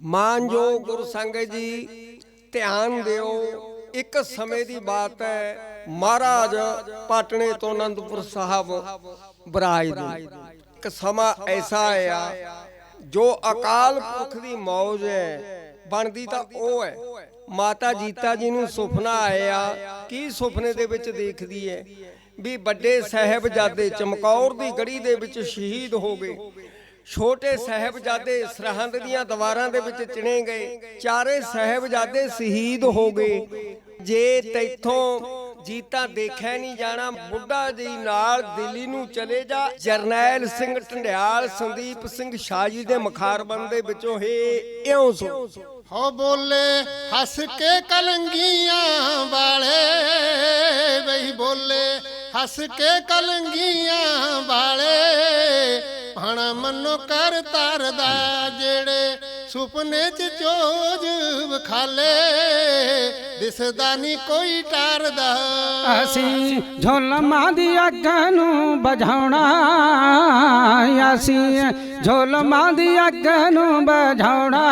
ਮਾਨਯੋਗ ਗੁਰੂ ਸੰਗਤ ਜੀ ਧਿਆਨ ਦਿਓ ਇੱਕ ਸਮੇਂ ਦੀ ਬਾਤ ਹੈ ਮਹਾਰਾਜ ਪਾਟਣੇ ਤੋਂ ਅਨੰਦਪੁਰ ਸਾਹਿਬ ਬਰਾਜ ਦੇ ਇੱਕ ਸਮਾਂ ਐਸਾ ਆਇਆ ਜੋ ਅਕਾਲ ਪੁਰਖ ਦੀ ਮੌਜ ਹੈ ਬਣਦੀ ਤਾਂ ਉਹ ਹੈ। ਮਾਤਾ ਜੀਤਾ ਜੀ ਨੂੰ ਸੁਪਨਾ ਆਇਆ ਕੀ ਸੁਪਨੇ ਦੇ ਵਿੱਚ ਦੇਖਦੀ ਹੈ? ਵੀ ਵੱਡੇ ਸਾਹਿਬਜ਼ਾਦੇ ਚਮਕੌਰ ਦੀ ਗੜੀ ਦੇ ਵਿੱਚ ਸ਼ਹੀਦ ਹੋ ਗਏ। ਛੋਟੇ ਸਾਹਿਬਜ਼ਾਦੇ ਸਰਹੰਦ ਦੀਆਂ ਦੀਵਾਰਾਂ ਦੇ ਵਿੱਚ ਚਿਣੇ ਗਏ। ਚਾਰੇ ਸਾਹਿਬਜ਼ਾਦੇ ਸ਼ਹੀਦ ਹੋ ਗਏ। ਜੇ ਤੈਥੋਂ ਜੀਤਾ ਦੇਖਿਆ ਨਹੀਂ ਜਾਣਾ, ਬੁੱਢਾ ਜੀ ਨਾਲ ਦਿੱਲੀ ਨੂੰ ਚਲੇ ਜਾ। ਜਰਨੈਲ ਸਿੰਘ ਢੰਡਿਆਲ, ਸੰਦੀਪ ਸਿੰਘ ਸ਼ਾਹ ਜੀ ਦੇ ਮਖਾਰਬੰਦ ਦੇ ਵਿੱਚੋਂ ਹੀ, ਇਉਂ ਸੁਣ ਹੋ ਬੋਲੇ ਹੱਸ ਕੇ ਕਲੰਗੀਆਂ ਵਾਲੇ, ਬਈ ਬੋਲੇ ਹੱਸ ਕੇ ਕਲੰਗੀਆਂ ਵਾਲੇ। ਭਾਣਾ ਮਨੋ ਕਰ ਤਰਦਾ ਜਿਹੜੇ ਸੁਪਨੇ ਚ ਚੋਜ ਵਖਾਲੇ। ਦਿਸਦਾ ਨਹੀਂ ਕੋਈ ਟਰਦਾ ਅਸੀਂ ਝੋਲਮਾਂ ਦੀ ਅੱਗ ਨੂੰ ਬੁਝਾਉਣਾ ਅਸੀਂ ਝੋਲਮਾਂ ਦੀ ਅੱਗ ਨੂੰ ਬੁਝਾਉਣਾ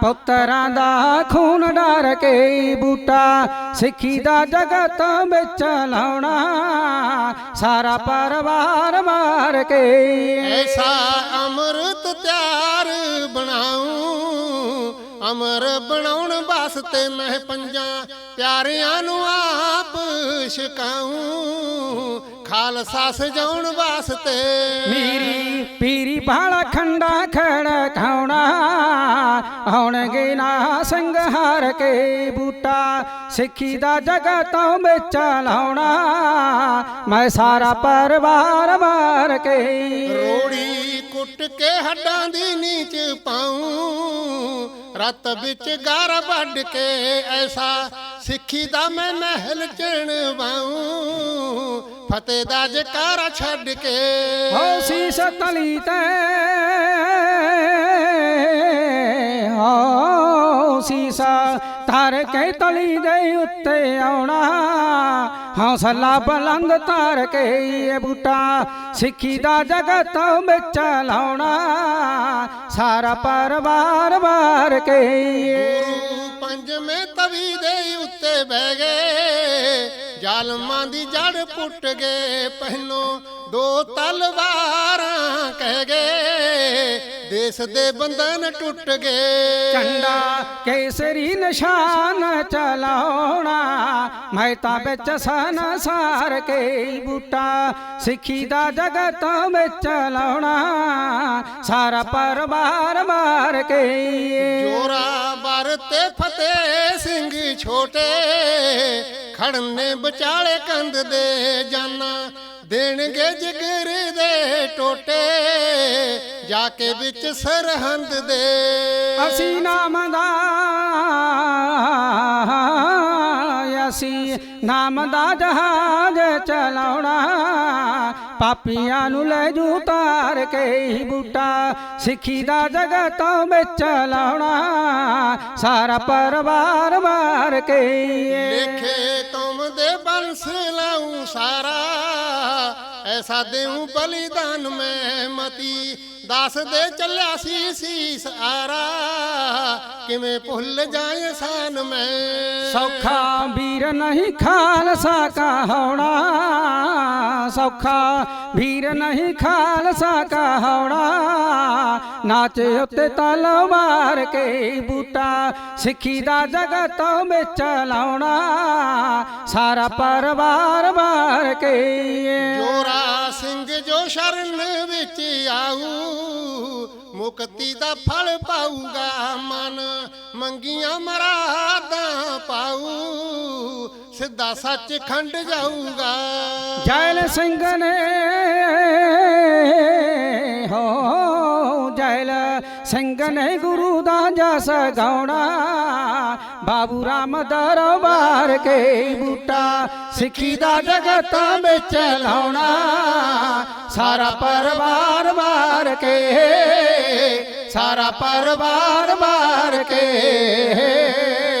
ਪੁੱਤਰਾਂ ਦਾ ਖੂਨ ਡਰ ਕੇ ਬੂਟਾ ਸਿੱਖੀ ਦਾ ਜਗਤ ਵਿੱਚ ਲਾਉਣਾ ਸਾਰਾ ਪਰਿਵਾਰ ਮਾਰ ਕੇ ਐਸਾ ਅੰਮ੍ਰਿਤ ਤਿਆਰ ਬਣਾਉ। ਅਮਰ ਬਣਾਉਣ ਵਾਸਤੇ ਮੈਂ ਪੰਜਾਂ ਪਿਆਰਿਆਂ ਨੂੰ ਆਪ ਛਕਾਉ ਖਾਲਸਾ ਸਜਾਉਣ ਵਾਸਤੇ। ਮੇਰੀ ਪੀਰੀ ਬਾਲਾ ਖੰਡਾ ਖੜ ਖਾਉਣਾ। ਆਉਣਗੇ ਨਾ ਸੰਘਾਰ ਕੇ ਬੂਟਾ। ਸਿੱਖੀ ਦਾ ਜਗਤੋਂ ਵਿੱਚ ਲਾਉਣਾ। ਮੈਂ ਸਾਰਾ ਪਰਿਵਾਰ ਮਾਰ ਕੇ। ਰੋੜੀ ਕੁੱਟ ਕੇ ਹੱਡਾਂ ਦੀ ਨੀਚ ਪਾਉ ਰਤ ਵਿੱਚ ਗਾਰ ਵੱਢ ਕੇ ਐਸਾ ਸਿੱਖੀ ਦਾ ਮੈਂ ਮਹਿਲ ਚਣਵਾਉ। ਫਤਿਹ ਦਾ ਜਕਾਰਾ ਛੱਡ ਕੇ। ਹੋ ਸੀਸ ਤਲੀ ਤੇ, ਹੋ ਸੀਸਾ ਧਰ ਕੇ ਤਲੀ ਦੇ ਉੱਤੇ ਆਉਣਾ। ਹੌਸਲਾ ਬੁਲੰਦ ਧਾਰ ਕੇ ਇਹ ਬੂਟਾ ਸਿੱਖੀ ਦਾ ਜਗਤ ਵਿੱਚ ਲਾਉਣਾ। ਸਾਰਾ ਪਰਿਵਾਰ ਵਾਰ ਕੇ ਗੁਰੂ ਪੰਜਵੇਂ ਤਵੀ ਦੇ ਉੱਤੇ ਬਹਿ ਗਏ। ਜ਼ਾਲਮਾਂ ਦੀ ਜੜ ਪੁੱਟ ਗਏ ਪਹਿਲੋਂ ਦੋ ਤਲਵਾਰਾਂ ਕਹਿ ਗਏ। ਦੇਸ ਦੇ ਬੰਧਨ ਟੁੱਟ ਗਏ। ਝੰਡਾ ਕੇਸਰੀ ਨਿਸ਼ਾਨ ਚਲਾਉਣਾ ਮੈਂ ਤਾਂ ਵਿੱਚ ਸੰਸਾਰ ਕੇ ਬੂਟਾ ਸਿੱਖੀ ਦਾ ਜਗਤ ਵਿੱਚ ਲਾਉਣਾ। ਸਾਰਾ ਪਰਿਵਾਰ ਮਾਰ ਕੇ। ਜੋਰਾ ਬਰ ਤੇ ਫਤਿਹ ਸਿੰਘ ਛੋਟੇ ਖੜਨੇ ਵਿਚਾਲੇ ਕੰਧ ਦੇ ਜਾਨਾ ਦੇਣਗੇ ਜਿਗਰ ਦੇ ਟੋਟੇ ਜਾ ਕੇ ਵਿੱਚ ਸਰਹੰਦ ਦੇ। ਅਸੀਂ ਨਾਮ ਦਾ ਅਸੀਂ ਨਾਮ ਦਾ ਜਹਾਜ਼ ਚਲਾਉਣਾ। ਪਾਪੀਆਂ ਨੂੰ ਲੈ ਜੂ ਤਾਰ ਕੇ ਬੂਟਾ। ਸਿੱਖੀ ਦਾ ਜਗਤੋਂ ਵਿੱਚ ਲਾਉਣਾ, ਸਾਰਾ ਪਰਿਵਾਰ ਮਾਰ ਕੇ ਲੇਖੇ ਤੁਮ ਦੇ ਬੰਸ ਲਾਉ ਸਾਰਾ, ਐਸਾ ਦੇਉ ਬਲੀਦਾਨ ਮੈਂ ਮਤੀ। ਦੱਸ ਦੇ ਚੱਲਿਆ ਸੀ ਸੀਸ ਆਰਾ ਕਿਵੇਂ ਭੁੱਲ ਜਾਏ ਸਾਨ ਮੈਂ? ਸੌਖਾ ਵੀਰ ਨਹੀਂ ਖਾਲਸਾ ਕਹਾਉਣਾ। ਸੌਖਾ ਵੀਰ ਨਹੀਂ ਖਾਲਸਾ ਕਹਾਉਣਾ। ਨਾਚ ਉੱਤੇ ਤਲਵਾਰ ਕੇ ਬੂਟਾ ਸਿੱਖੀ ਦਾ ਜਗਤੋਂ ਵਿੱਚ ਲਾਉਣਾ। ਸਾਰਾ ਪਰਿਵਾਰ ਵਾਰ ਕੇ ਜੋਰਾ ਸਿੰਘ ਜੋ ਸ਼ਰਨ ਵਿੱਚ ਆਊ। ਮੁਕਤੀ ਦਾ ਫਲ ਪਾਊਗਾ, ਮਨ ਮੰਗੀਆਂ ਮਰਾਦਾਂ ਪਾਊ, ਸਿੱਧਾ ਸੱਚ ਖੰਡ ਜਾਊਗਾ। ਜੈਲ ਸਿੰਘ ਨੇ ਹੋ ਜੈਲ ਸਿੰਘ ਨੇ ਗੁਰੂ ਦਾ ਜਸ ਗਾਉਣਾ। ਬਾਬੂ ਰਾਮ ਦਰਬਾਰ ਕੇ ਬੂਟਾ, ਸਿੱਖੀ ਦਾ ਜਗਤਾਂ ਵਿੱਚ ਲਾਉਣਾ। ਸਾਰਾ ਪਰਿਵਾਰ ਮਾਰ ਕੇ ਸਾਰਾ ਪਰਿਵਾਰ ਮਾਰ ਕੇ।